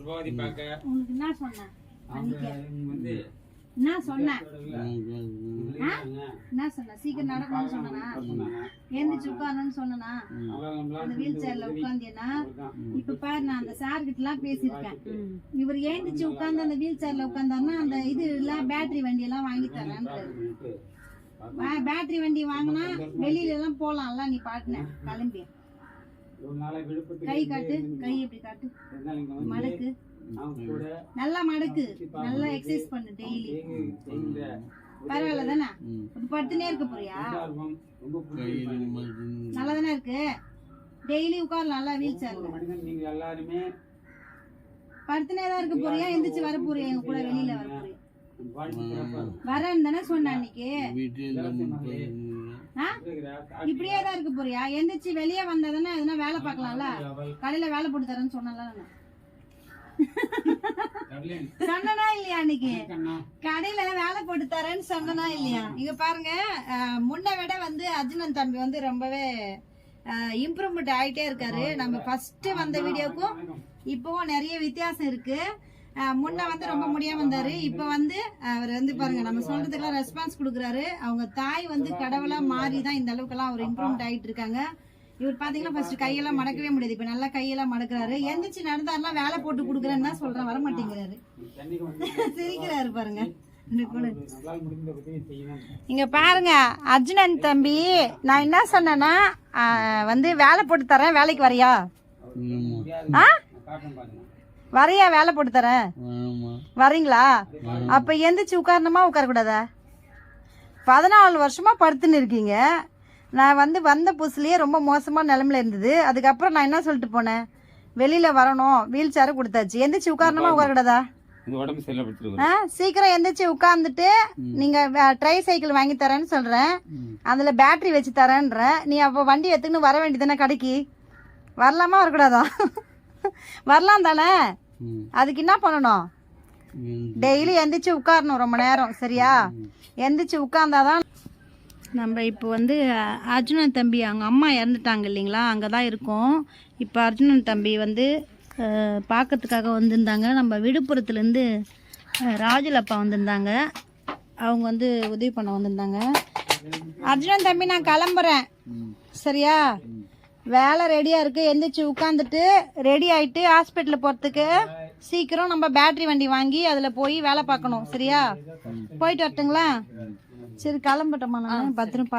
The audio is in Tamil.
பிரபாவதி பார்க்க. உனக்கு என்ன சொன்னேன்? வந்து என்ன சொன்னேன்? என்ன சொன்ன சீக்கிரம் நடக்கணும்னு சொன்னனா? எழுந்திரிச்சு உட்காரணும்னு நம்மளால அந்த வீல் சேர்ல உட்காந்தியனா தான். இப்ப பாரு நான் அந்த சார் கிட்ட எல்லாம் பேசியிருக்கேன் இவர் எழுந்திரிச்சு உட்கார்ந்து அந்த வீல் சேர்ல உட்காந்தாருன்னா அந்த இது எல்லாம் பேட்டரி வண்டி எல்லாம் வாங்கி தரேன்றாரு பேட்டரி வண்டி வாங்கினா வெளியில எல்லாம் போலாம்ல நீ பாட்டுன. கிளம்பி. கை காட்டு கை இப்படி காட்டு. மடக்கு. நல்லா மடக்கு. நல்லா எக்ஸசைஸ் பண்ணு டெய்லி பரவாயில்ல தானே படுத்துனே இருக்க போறியா? எல்லாருக்கும் ரொம்ப பிடிச்சிருப்பாங்க. நல்லா தானே இருக்கு? டெய்லி உட்காரலாம் நல்லா வீல் சேர்ல நீங்க எல்லாருமே படுத்துனே தான் இருக்க போறியா? எந்திரிச்சு வர போறியா எங்க கூட வெளியில வர போறியா வரேன்னு தானே சொன்ன அன்னைக்கு? இப்படியே தான் இருக்க போறியா? எந்திரிச்சு வெளியே வந்தா தானே எதுனா வேலை பார்க்கலாம்ல? கடையில வேலை போட்டு தரேன்னு சொன்னல நான். இல்லையா அன்னைக்கு? கடையில வேலை போட்டு தரேன்னு சொன்னனா இல்லையா? இங்க பாருங்க முன்ன விட வந்து அர்ஜுனன் தம்பி வந்து ரொம்பவே இம்ப்ரூவ்மெண்ட் ஆயிட்டே இருக்காரு. நம்ம ஃபர்ஸ்ட் வந்த வீடியோக்கும் இப்பவும் நிறைய வித்தியாசம் இருக்கு. முன்ன வந்து ரொம்ப முடியாம வந்தாரு இப்ப வந்து அவர் வந்து பாருங்க நம்ம சொல்றதுக்கெல்லாம் ரெஸ்பான்ஸ் கொடுக்குறாரு. அவங்க தாய் வந்து கடவுளா மாறி தான் இந்த அளவுக்குலாம் அவர் இம்ப்ரூவ்மெண்ட் ஆயிட்டு இருக்காங்க. இவர் பாத்தீங்கன்னா ஃபர்ஸ்ட் கையெல்லாம் மடக்கவே முடியாது. இப்ப நல்லா கையெல்லாம் மடக்குறாரு. எந்திரிச்சு நடந்தாருலாம் வேலை போட்டு கொடுக்குறேன்னு தான் சொல்றேன் வர மாட்டேங்கிறாரு. சிரிக்கிறாரு பாருங்க. இங்க பாருங்க அர்ஜுனன் தம்பி நான் என்ன சொன்னேன்னா வந்து வேலை போட்டு தரேன் வேலைக்கு வரியா? ஆ? வரையா வேலை போட்டு தரேன். வரீங்களா? அப்ப எந்திரிச்சு உட்காரணுமா உட்காரக்கூடாதா? பதினாலு வருஷமா படுத்துன்னு இருக்கீங்க. நான் வந்து வந்த புதுசுலயே ரொம்ப மோசமான நிலைமையில இருந்தது. அதுக்கப்புறம் நான் என்ன சொல்லிட்டு போனேன்? வெளியில வரணும். வீல் சேரை கொடுத்தாச்சு. எந்திரிச்சு உட்காரணுமா உட்காரக்கூடாதா? சீக்கிரம் எந்திரிச்சு உட்காந்துட்டு நீங்க ட்ரை சைக்கிள் வாங்கி தரேன்னு சொல்றேன். அதுல பேட்டரி வச்சு தரேன்ற நீ அப்போ வண்டி எடுத்துக்கின்னு வர வேண்டியதானே கடைக்கு? வரலாமா வரக்கூடாதா? வரலாம் தானே? அதுக்கு என்ன பண்ணணும்? டெய்லி எந்திரிச்சு உட்காரணும் ரொம்ப நேரம் சரியா? எந்திரிச்சு உட்கார்ந்தாதான் நம்ம இப்போ வந்து அர்ஜுனன் தம்பி அவங்க அம்மா இறந்துட்டாங்க இல்லைங்களா? அங்கே தான் இருக்கோம். இப்போ அர்ஜுனன் தம்பி வந்து பார்க்கறதுக்காக வந்திருந்தாங்க. நம்ம விழுப்புரத்துலேருந்து ராஜலப்பா வந்திருந்தாங்க. அவங்க வந்து உதவி பண்ண வந்திருந்தாங்க. அர்ஜுனன் தம்பி நான் கிளம்புறேன். சரியா? வேலை ரெடியாக இருக்குது எந்திரிச்சு உட்காந்துட்டு ரெடி ஆயிட்டு ஹாஸ்பிட்டல் போகிறதுக்கு சீக்கிரம் நம்ம பேட்டரி வண்டி வாங்கி அதில் போய் வேலை பார்க்கணும். சரியா? போயிட்டு வரட்டுங்களா? சரி கிளம்பட்டோமா நான்? பத்திரம் பா